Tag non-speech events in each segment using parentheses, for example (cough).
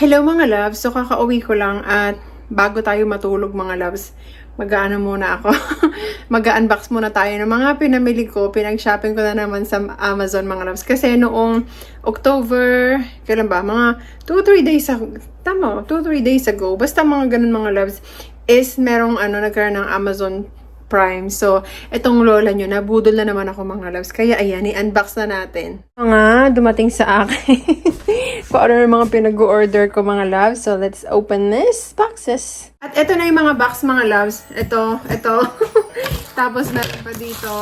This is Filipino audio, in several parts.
Hello mga loves! So kakauwi ko lang at bago tayo matulog mga loves, mag-aano muna ako. (laughs) Mag-unbox muna tayo ng mga pinamili ko. Pinag-shopping ko na naman sa Amazon mga loves. Kasi noong October, kailan ba? Mga 2-3 days ago. Tama, 2-3 days ago. Basta mga ganun mga loves is merong ano, nagkaroon ng Amazon Prime. So, itong lola nyo, nabudol na naman ako mga loves. Kaya ayan, i-unbox na natin. Mga dumating sa akin. (laughs) Kung ano yung mga pinag-order ko mga loves. So, let's open this boxes. At ito na yung mga box mga loves. Ito, ito. (laughs) Tapos meron pa dito.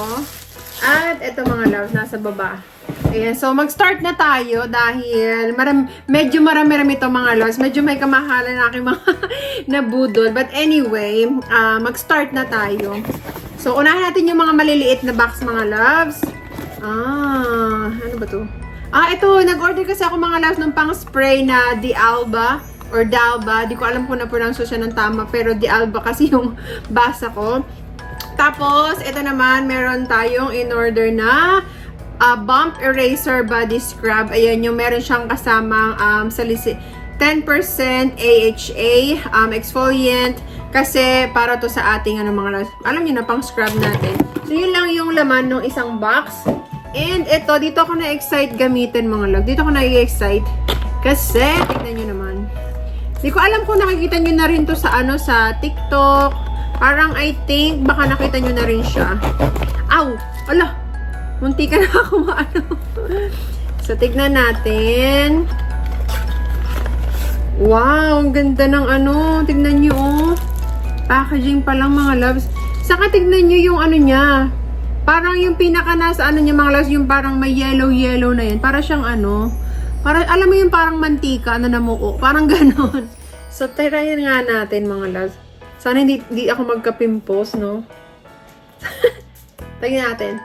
At ito mga loves, nasa baba. Ayan, so mag-start na tayo dahil maram, medyo marami-rami ito mga loves. Medyo may kamahalan na aking mga (laughs) nabudol. But anyway, ah, mag-start na tayo. So, unahin natin yung mga maliliit na box mga loves. Ah, ano ba to? Ah, ito, nag-order kasi ako mga loves ng pang-spray na Di Alba or Dalba. Di ko alam kung na-pronounce siya ng tama, pero Di Alba kasi yung (laughs) basa ko. Tapos, ito naman, meron tayong in-order na uh, Bump Eraser Body Scrub. Ayan, yung meron siyang kasamang um, salisi 10% AHA um, exfoliant kasi para to sa ating ano mga alam niyo na pang scrub natin. So yun lang yung laman ng isang box. And ito dito ako na-excite gamitin mga love. Dito ako na-excite kasi tignan niyo naman. Hindi ko alam kung nakikita niyo na rin to sa ano sa TikTok. Parang I think baka nakita niyo na rin siya. Aw! Ala! Munti ka na ako maano. (laughs) so tignan natin. Wow, ang ganda ng ano. Tignan nyo, oh. Packaging pa lang, mga loves. Saka tignan nyo yung ano niya. Parang yung pinaka nasa ano niya, mga loves, yung parang may yellow-yellow na yun. Para siyang ano, para, alam mo yung parang mantika na namuo. Parang (laughs) ganon. So, tirayin nga natin, mga loves. Sana hindi, hindi ako magka-pimples, no? (laughs) Tingnan natin.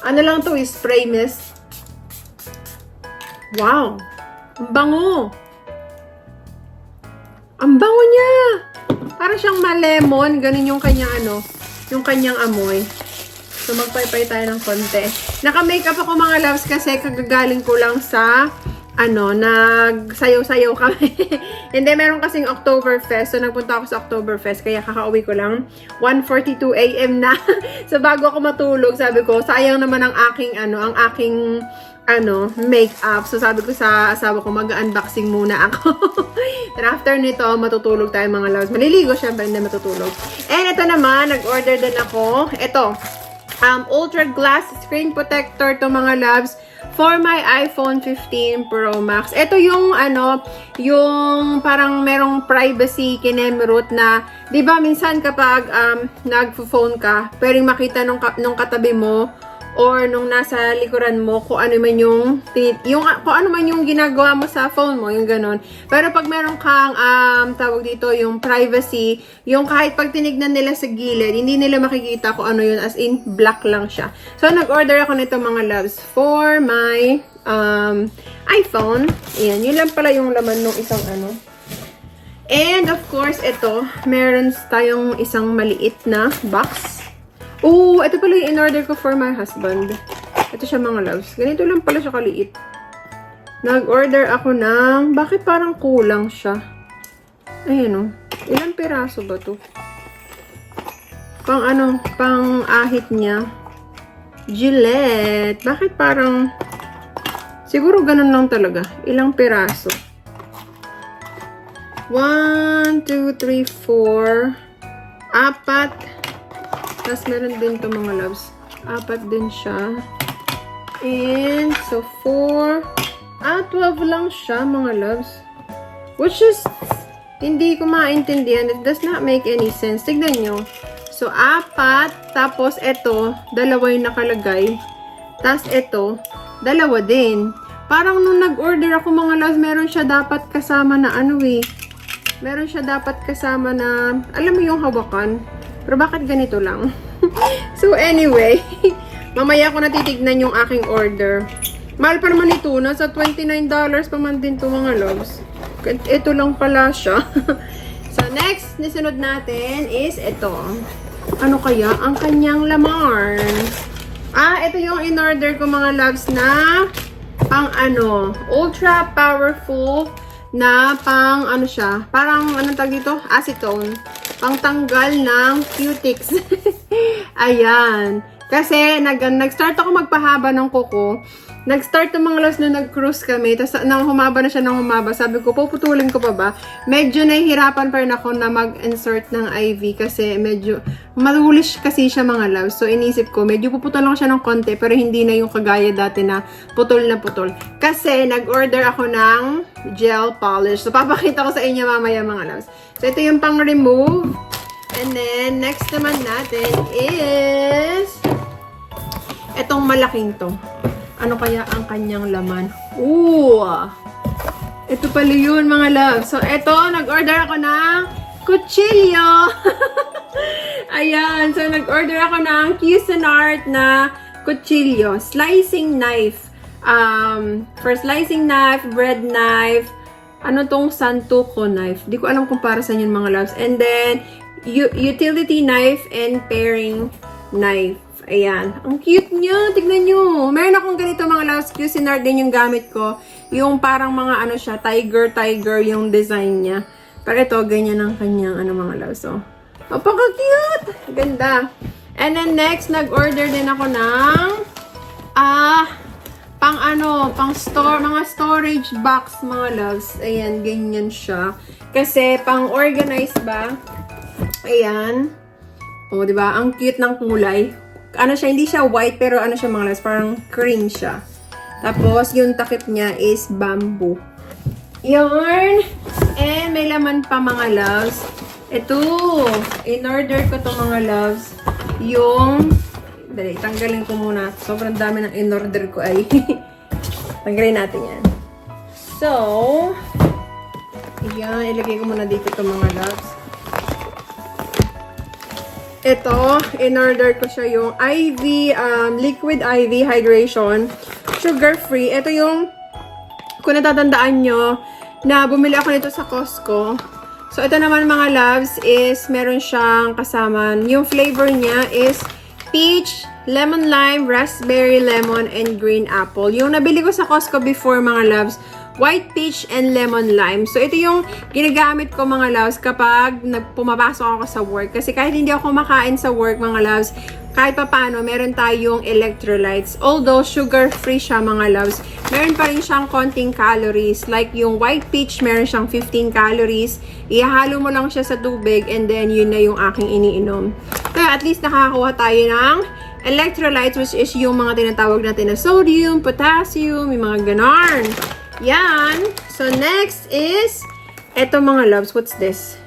Ano lang to, is spray mist. Wow! Ang bango! Ang bango niya! Para siyang ma-lemon. Ganun yung kanyang ano, yung kanyang amoy. So, magpaypay tayo ng konti. Naka-makeup ako mga loves kasi kagagaling ko lang sa ano, nagsayaw-sayaw kami. (laughs) Hindi, meron kasing Oktoberfest. So, nagpunta ako sa Oktoberfest. Kaya kakauwi ko lang. 1.42 a.m. na. (laughs) so, bago ako matulog, sabi ko, sayang naman ang aking, ano, ang aking ano, makeup. So, sabi ko sa asawa ko, mag-unboxing muna ako. (laughs) Then after nito, matutulog tayo mga loves. Maliligo, syempre, hindi matutulog. And ito naman, nag-order din ako. Ito, um, Ultra Glass Screen Protector to mga loves for my iPhone 15 Pro Max. Ito yung ano, yung parang merong privacy kinemerot na, 'di ba minsan kapag um, nagfo-phone ka, pwedeng makita nung, nung katabi mo or nung nasa likuran mo kung ano man yung yung kung ano man yung ginagawa mo sa phone mo, yung ganun. Pero pag meron kang um tawag dito yung privacy, yung kahit pag tinignan nila sa gilid, hindi nila makikita kung ano yun as in black lang siya. So nag-order ako nito mga loves for my um iPhone. Ayan, yun lang pala yung laman ng isang ano. And of course, ito, meron tayong isang maliit na box. Oh, ito pala yung in-order ko for my husband. Ito siya mga loves. Ganito lang pala siya kaliit. Nag-order ako ng... Bakit parang kulang siya? Ayan o. Ilang piraso ba to? Pang ano, pang ahit niya. Gillette. Bakit parang... Siguro ganun lang talaga. Ilang piraso? 1, 2, 3, 4. Apat. Tapos meron din to mga loves. Apat din siya. And, so, 4. Ah, 12 lang siya, mga loves. Which is, hindi ko maintindihan. It does not make any sense. Tignan nyo. So, apat. Tapos, ito, dalawa yung nakalagay. Tapos, ito, dalawa din. Parang nung nag-order ako mga loves, meron siya dapat kasama na ano eh. Meron siya dapat kasama na, alam mo yung hawakan. Pero bakit ganito lang? (laughs) so, anyway, (laughs) mamaya ko natitignan yung aking order. Mahal pa naman ito. Nasa $29 pa man din to mga loves. Ito lang pala siya. (laughs) so, next, nisunod natin is ito. Ano kaya? Ang kanyang laman. Ah, ito yung in-order ko mga loves na pang ano, ultra powerful na pang ano siya, parang anong tag dito? Acetone. Pang tanggal ng cutics. (laughs) Ayan. Kasi nag, nag-start ako magpahaba ng kuko. Nag-start ng mga loves na nag-cruise kami. Tapos nang humaba na siya ng humaba, sabi ko, puputulin ko pa ba? Medyo nahihirapan pa rin ako na mag-insert ng IV kasi medyo malulish kasi siya mga loves. So inisip ko, medyo puputol lang siya ng konti pero hindi na yung kagaya dati na putol na putol. Kasi nag-order ako ng gel polish. So papakita ko sa inyo mamaya mga loves. So ito yung pang-remove. And then, next naman natin is etong malaking to. Ano kaya ang kanyang laman? Ooh! Ito pala yun, mga love. So, ito, nag-order ako ng kutsilyo. (laughs) Ayan. So, nag-order ako ng Cuisinart na kutsilyo. Slicing knife. Um, for slicing knife, bread knife, ano tong santuko knife. Di ko alam kung para sa yun, mga loves. And then, utility knife and paring knife. Ayan. Ang cute niya. Tignan nyo. Meron akong ganito mga loves. Cuisinart din yung gamit ko. Yung parang mga ano siya, tiger, tiger yung design niya. Pero ito, ganyan ang kanyang ano mga loves. So, Napaka-cute! Ganda. And then next, nag-order din ako ng ah, pang ano, pang store, mga storage box, mga loves. Ayan, ganyan siya. Kasi pang organize ba? Ayan. O, di ba? Ang cute ng kulay. Ano siya, hindi siya white, pero ano siya mga loves, parang cream siya. Tapos, yung takip niya is bamboo. Yarn! And may laman pa mga loves. Ito, in-order ko to mga loves. Yung, dali, tanggalin ko muna. Sobrang dami ng in-order ko ay. (laughs) tanggalin natin yan. So, yan, ilagay ko muna dito to mga loves. Ito, in-order ko siya yung IV, um, liquid IV hydration, sugar-free. Ito yung, kung natatandaan nyo, na bumili ako nito sa Costco. So, ito naman mga loves is meron siyang kasama. Yung flavor niya is peach, lemon lime, raspberry lemon, and green apple. Yung nabili ko sa Costco before mga loves, white peach and lemon lime. So, ito yung ginagamit ko mga loves kapag nagpumapasok ako sa work. Kasi kahit hindi ako makain sa work mga loves, kahit pa paano, meron tayong electrolytes. Although, sugar-free siya mga loves, meron pa rin siyang konting calories. Like yung white peach, meron siyang 15 calories. Ihalo mo lang siya sa tubig and then yun na yung aking iniinom. Kaya at least nakakakuha tayo ng electrolytes which is yung mga tinatawag natin na sodium, potassium, yung mga ganon. Yan. So, next is, eto mga loves, what's this?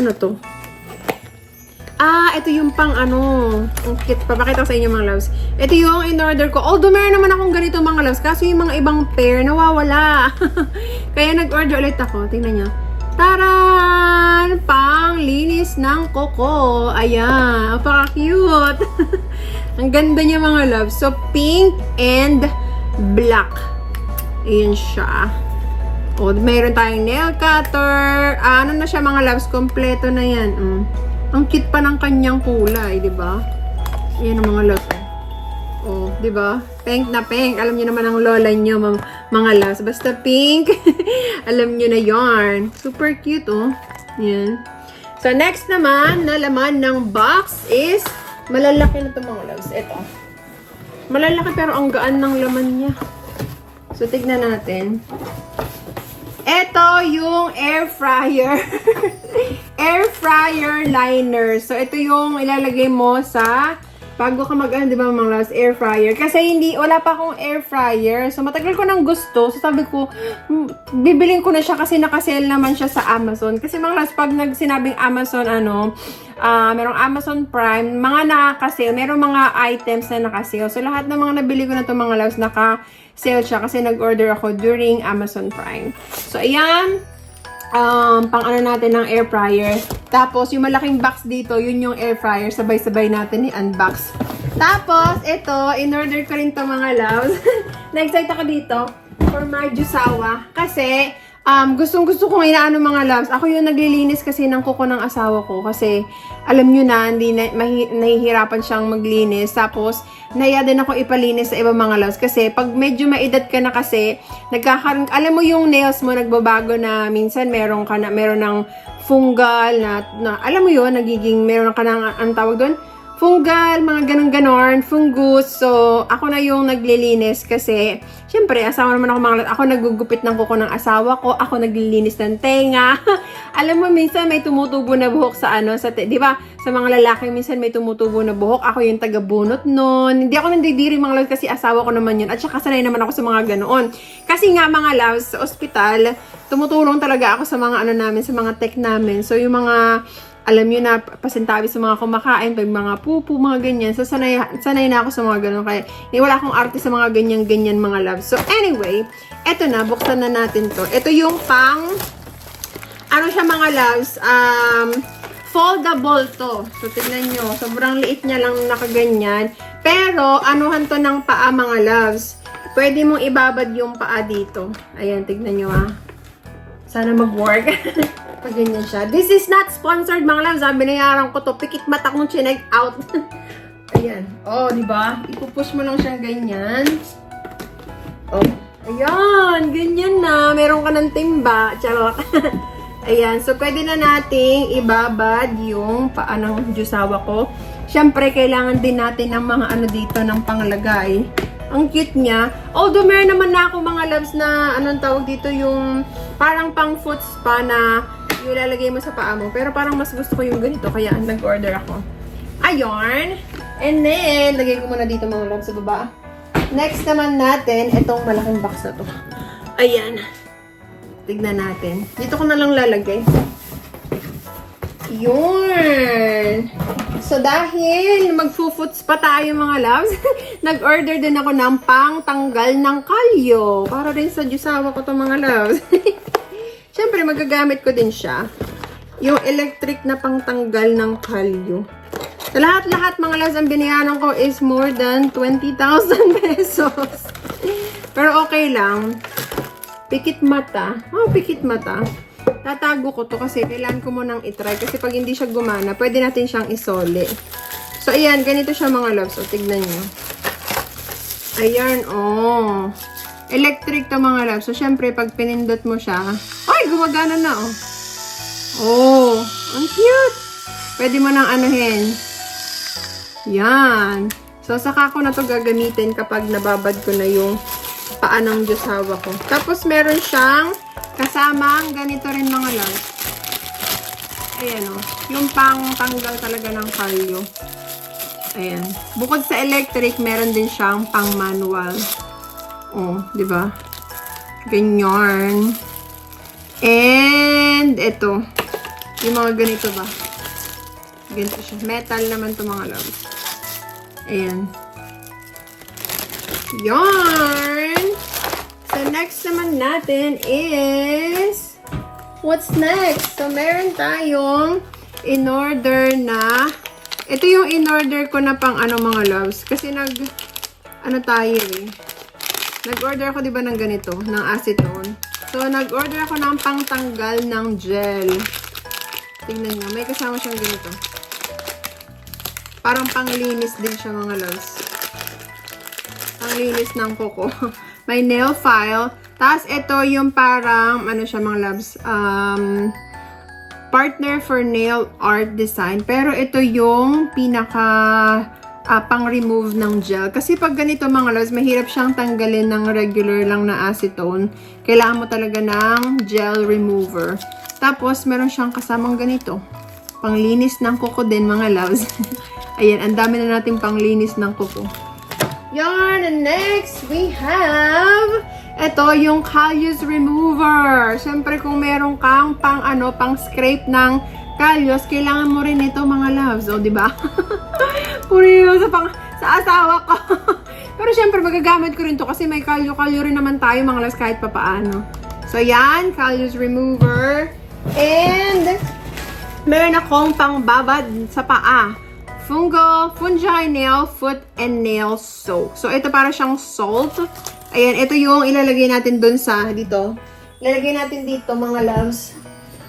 Ano to? Ah, ito yung pang ano. Ang cute. Papakita ko sa inyo mga loves. Ito yung in-order ko. Although meron naman akong ganito mga loves. Kaso yung mga ibang pair, nawawala. (laughs) Kaya nag-order ulit ako. Tingnan nyo. Taran! Pang linis ng koko. Ayan. Napaka-cute. (laughs) Ang ganda niya mga loves. So, pink and black. Ayan siya. O, mayroon tayong nail cutter. Ah, ano na siya mga loves? Kompleto na yan. Mm. Ang cute pa ng kanyang kulay, di ba? Ayan ang mga loves. Oh, di ba? Pink na pink. Alam niyo naman ang lola niyo, mam- mga loves. Basta pink. (laughs) Alam niyo na yarn. Super cute, oh. Yan. So, next naman na laman ng box is malalaki na ito mga loves. Ito. Malalaki pero ang gaan ng laman niya. So, tignan natin. Ito yung air fryer. (laughs) air fryer liner. So, ito yung ilalagay mo sa bago ka mag, ano, di ba mga loves, air fryer. Kasi hindi, wala pa akong air fryer. So, matagal ko nang gusto. So, sabi ko, hmm, bibiling ko na siya kasi nakasale naman siya sa Amazon. Kasi mga loves, pag nagsinabing Amazon, ano, ah merong Amazon Prime, mga nakasale, merong mga items na nakasale. So, lahat ng mga nabili ko na to mga loves, naka-sale siya kasi nag-order ako during Amazon Prime. So, ayan um, pang ano natin ng air fryer. Tapos, yung malaking box dito, yun yung air fryer. Sabay-sabay natin i-unbox. Tapos, ito, in-order ko rin to mga loves. (laughs) Na-excite ako dito for my jusawa. Kasi, Um, gustong gusto kong inaano mga loves. Ako yung naglilinis kasi ng kuko ng asawa ko. Kasi, alam nyo na, hindi na, mahi, nahihirapan siyang maglinis. Tapos, naya din ako ipalinis sa ibang mga loves. Kasi, pag medyo maedad ka na kasi, nagkakaroon, alam mo yung nails mo nagbabago na minsan meron ka na, meron ng fungal na, na alam mo yun, nagiging, meron ka ng, ang tawag doon? Fungal, mga ganun-ganon, fungus. So, ako na yung naglilinis kasi, syempre, asawa naman ako mga, ako nagugupit ng kuko ng asawa ko, ako naglilinis ng tenga. (laughs) Alam mo, minsan may tumutubo na buhok sa ano, sa, te- di ba, sa mga lalaki, minsan may tumutubo na buhok, ako yung taga-bunot nun. Hindi ako nandidiri mga loves kasi asawa ko naman yun. At saka sanay naman ako sa mga ganoon. Kasi nga mga loves, sa ospital, tumutulong talaga ako sa mga ano namin, sa mga tech namin. So, yung mga alam nyo na, pasintabi sa mga kumakain, pag mga pupu, mga ganyan. So, sanay, sanay na ako sa mga ganun. Kaya, eh, wala akong arte sa mga ganyan-ganyan mga loves. So, anyway, eto na, buksan na natin to. Ito yung pang, ano siya mga loves, um, foldable to. So, tignan nyo, sobrang liit niya lang nakaganyan. Pero, anuhan to ng paa mga loves. Pwede mong ibabad yung paa dito. Ayan, tignan nyo ah. Sana mag-work. (laughs) Pag ganyan siya. This is not sponsored, mga loves. Ah, binayaran ko to. Pikit mata kong chinek out. (laughs) Ayan. Oh, di ba? Ipupush mo lang siyang ganyan. Oh. Ayan. Ganyan na. Meron ka ng timba. Charot. (laughs) Ayan. So, pwede na nating ibabad yung paa ng jusawa ko. Siyempre, kailangan din natin ng mga ano dito ng panglagay. Ang cute niya. Although meron naman na ako mga loves na anong tawag dito yung parang pang foot spa na yung lalagay mo sa paa mo. Pero parang mas gusto ko yung ganito kaya nag-order ako. Ayun. And then, lagay ko muna dito mga loves sa baba. Next naman natin, itong malaking box na to. Ayan. Tignan natin. Dito ko na lang lalagay. Yun. So, dahil magfo-foots pa tayo mga loves, (laughs) nag-order din ako ng pang-tanggal ng kalyo. Para rin sa jusawa ko to mga loves. (laughs) Siyempre, magagamit ko din siya. Yung electric na pangtanggal ng kalyo. Sa lahat-lahat mga loves, ang ko is more than 20,000 (laughs) pesos. Pero okay lang. Pikit mata. Oh, pikit mata. Tatago ko to kasi kailangan ko munang itry. Kasi pag hindi siya gumana, pwede natin siyang isole. So, ayan. Ganito siya mga loves. So, tignan nyo. Ayan, oh. Electric to mga loves. So, syempre, pag pinindot mo siya, ay, gumagana na, oh. Oh, ang cute. Pwede mo nang anuhin. Yan. So, saka ko na to gagamitin kapag nababad ko na yung paa ng Diyosawa ko. Tapos, meron siyang kasamang ganito rin mga loves. Ayan o. Yung pang tanggal talaga ng kalyo. Ayan. Bukod sa electric, meron din siyang pang manual. Oh, di ba? Ganyan. And, ito. Yung mga ganito ba? Ganito siya. Metal naman to mga loves. Ayan. Yarn! So, next naman natin is... What's next? So, meron tayong in-order na... Ito yung in-order ko na pang ano mga loves. Kasi nag... Ano tayo eh. Nag-order ako diba ng ganito, ng acetone. So, nag-order ako ng pangtanggal ng gel. Tingnan nyo, may kasama siyang ganito. Parang panglinis din siya mga loves. Panglinis ng kuko. (laughs) may nail file. Tapos, ito yung parang, ano siya mga loves, um, partner for nail art design. Pero ito yung pinaka ah, pang-remove ng gel. Kasi pag ganito mga loves, mahirap siyang tanggalin ng regular lang na acetone. Kailangan mo talaga ng gel remover. Tapos, meron siyang kasamang ganito. Panglinis ng kuko din mga loves. (laughs) Ayan, ang dami na nating panglinis ng kuko. Yarn, and next we have ito yung Callus Remover. Siyempre kung meron kang pang ano, pang scrape ng kalyos, kailangan mo rin ito mga loves, o di ba? (laughs) Yun sa pang sa asawa ko. (laughs) Pero syempre magagamit ko rin to kasi may kalyo-kalyo rin naman tayo mga loves kahit papaano. So yan, Callus Remover. And meron akong pang babad sa paa. Fungal, fungi nail, foot, and nail soak. So, ito para siyang salt. Ayan, ito yung ilalagay natin dun sa, dito, lalagay natin dito mga loves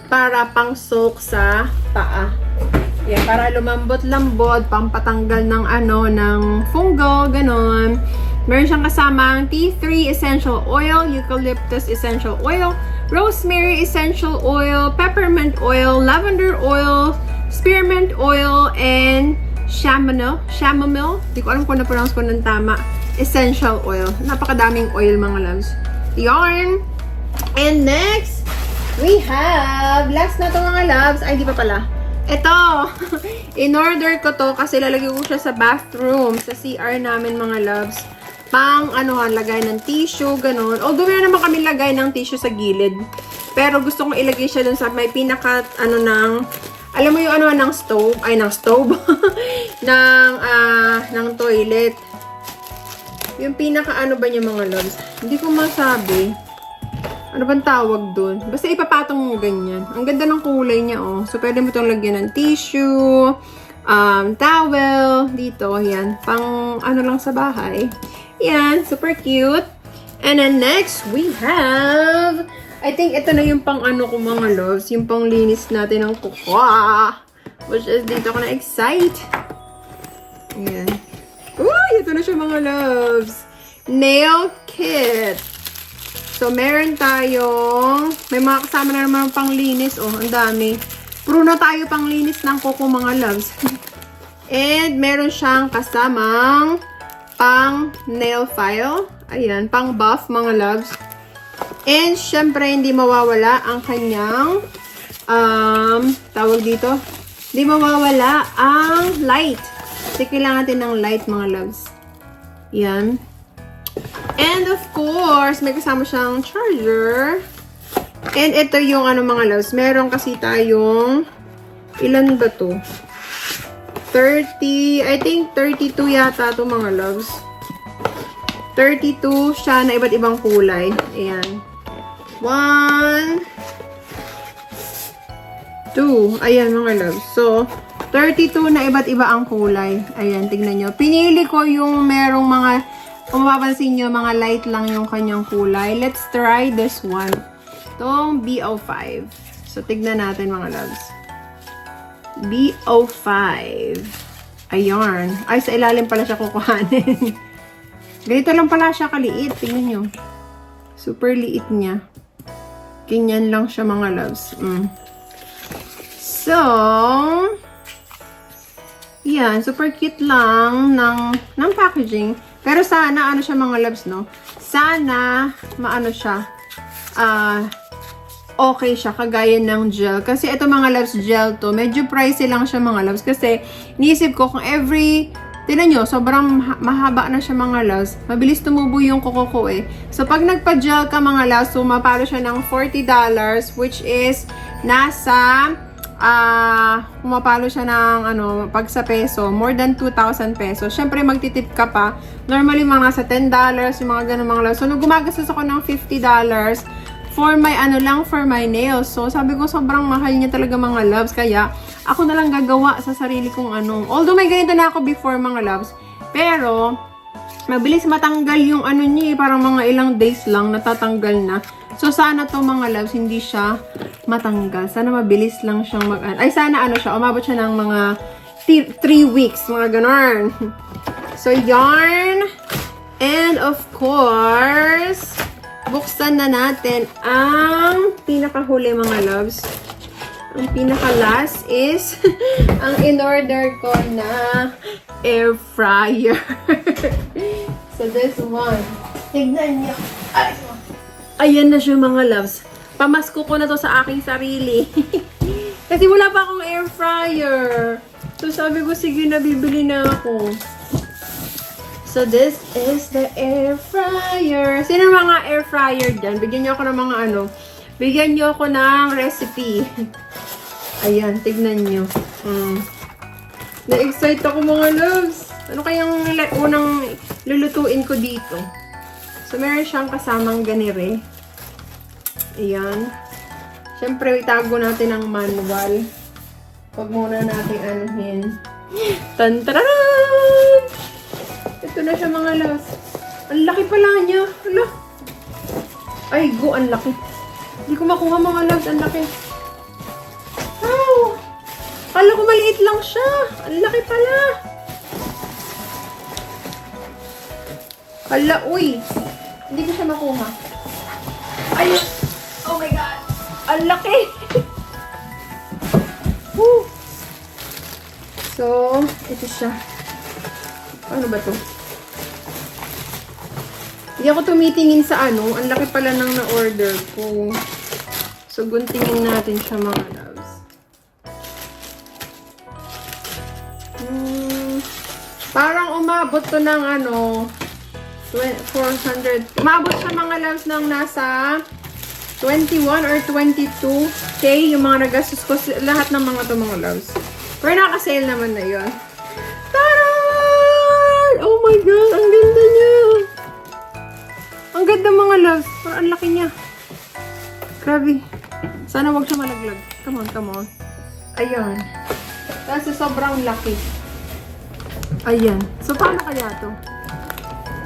para pang soak sa paa. Yan, para lumambot-lambot, pampatanggal ng ano, ng fungo, ganon. Meron siyang kasamang tea tree essential oil, eucalyptus essential oil, rosemary essential oil, peppermint oil, lavender oil, spearmint oil, and chamomile. Chamomile. Di ko alam kung na-pronounce ko ng tama. Essential oil. Napakadaming oil mga loves. Yarn. And next, we have, last na to mga loves. Ay, di pa pala. Ito, (laughs) in-order ko to kasi lalagay ko siya sa bathroom, sa CR namin mga loves. Pang, ano lagay ng tissue, ganun. Although meron naman kami lagay ng tissue sa gilid. Pero gusto kong ilagay siya dun sa may pinaka, ano ng, alam mo yung ano ng stove, ay ng stove, (laughs) ng, ah, ng toilet. Yung pinaka ano ba niya mga loves? Hindi ko masabi. Ano bang tawag doon? Basta ipapatong mo ganyan. Ang ganda ng kulay niya, oh. So, pwede mo itong lagyan ng tissue, um, towel, dito, yan. Pang, ano lang sa bahay. Yan, super cute. And then next, we have, I think ito na yung pang ano ko mga loves, yung pang linis natin ng kuko. Which is, dito ko na-excite. Ayan. Uy, ito na siya mga loves. Nail kit. So, meron tayong, may mga kasama na naman pang linis. Oh, ang dami. Puro na tayo pang linis ng kuko mga loves. (laughs) And, meron siyang kasamang pang nail file. Ayan, pang buff mga loves. And, syempre, hindi mawawala ang kanyang, um, tawag dito, hindi mawawala ang light. Kasi kailangan natin ng light mga loves. Yan. And of course, may kasama siyang charger. And ito yung ano mga loves. Meron kasi tayong, ilan ba to? 30, I think 32 yata to mga loves. 32 siya na iba't ibang kulay. Ayan. One, two. Ayan mga loves. So, 32 na iba't iba ang kulay. Ayan, tignan nyo. Pinili ko yung merong mga kung mapapansin nyo, mga light lang yung kanyang kulay. Let's try this one. Itong BO5. So, tignan natin mga loves. BO5. Ayan. Ay, sa ilalim pala siya kukuhanin. (laughs) Ganito lang pala siya kaliit. Tingnan nyo. Super liit niya. Ganyan lang siya mga loves. Mm. So, yan. Super cute lang ng, ng packaging. Pero sana, ano siya mga loves, no? Sana, maano siya, ah, okay siya, kagaya ng gel. Kasi ito mga loves, gel to, medyo pricey lang siya mga loves. Kasi, niisip ko kung every, tinan nyo, sobrang maha- mahaba na siya mga loves. Mabilis tumubo yung kuko ko eh. So, pag nagpa-gel ka mga loves, sumapalo siya ng $40, which is, nasa, ah, pumapalo siya ng, ano, pag sa peso, more than 2,000 pesos. Siyempre, magtitip ka pa. Normally, mga nasa $10, yung mga ganun mga loves. So, nung gumagastos ako ng $50 for my, ano lang, for my nails. So, sabi ko, sobrang mahal niya talaga mga loves. Kaya, ako na lang gagawa sa sarili kong ano. Although, may ganito na ako before mga loves. Pero, mabilis matanggal yung ano niya eh. Parang mga ilang days lang natatanggal na. So, sana to mga loves, hindi siya matanggal. Sana mabilis lang siyang mag... Ay, sana ano siya, umabot siya ng mga 3 weeks, mga ganon. (laughs) So, yarn. And of course, buksan na natin ang pinakahuli mga loves. Ang pinaka-last is (laughs) ang in-order ko na air fryer. (laughs) so, this one. Tignan niyo. Ay, Ayan na siya mga loves. Pamasko ko na to sa aking sarili. (laughs) Kasi wala pa akong air fryer. So sabi ko, sige na, bibili na ako. So this is the air fryer. Sino mga air fryer dyan? Bigyan niyo ako ng mga ano. Bigyan niyo ako ng recipe. (laughs) Ayan, tignan niyo. Mm. Na-excite ako mga loves. Ano kayang unang lulutuin ko dito? So, meron siyang kasamang ganire. Ayan. Siyempre, itago natin ang manual. Huwag muna natin anuhin. Tantaran! Ito na siya mga loves. Ang laki pala niya. Hala. Ay, go, ang laki. Hindi ko makuha mga loves. Ang laki. Wow! Kala ko maliit lang siya. Ang laki pala. Kala, uy. Hindi ko siya makuha. Ay! Oh my God! Ang laki! (laughs) Woo! So, ito siya. Ano ba to? Hindi ako tumitingin sa ano. Ang laki pala ng na-order ko. So, guntingin natin siya mga loves. Hmm, parang umabot to ng ano, 400. Umabot siya mga loves ng nasa 21 or 22k yung mga nagastos ko. Lahat ng mga to mga loves. Pero naka-sale naman na yun. Taran! Oh my God! Ang ganda niya! Ang ganda mga loves. Parang ang laki niya. Grabe. Sana wag siya malaglag. Come on, come on. Ayan. Kasi sobrang laki. Ayan. So, paano kaya to?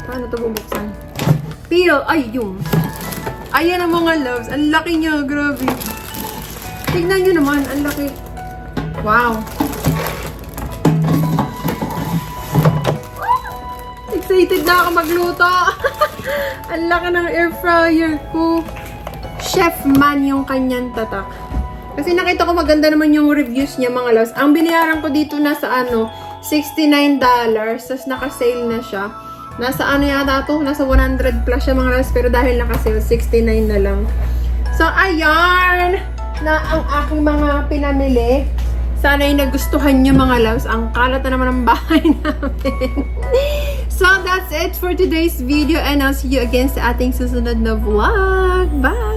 Paano to bubuksan? Peel! Ay, yung. Ayan ang mga loves. Ang laki niya. Grabe. Tignan nyo naman. Ang laki. Wow. Excited na ako magluto. (laughs) ang laki ng air fryer ko. Chef man yung kanyang tatak. Kasi nakita ko maganda naman yung reviews niya mga loves. Ang binayaran ko dito nasa ano, $69. Tapos naka-sale na siya. Nasa ano yata to? Nasa 100 plus siya mga loves. Pero dahil naka-sale, 69 na lang. So, ayan! Na ang aking mga pinamili. Sana'y nagustuhan niyo mga loves. Ang kalat na naman ng bahay (laughs) namin. so, that's it for today's video. And I'll see you again sa ating susunod na vlog. Bye!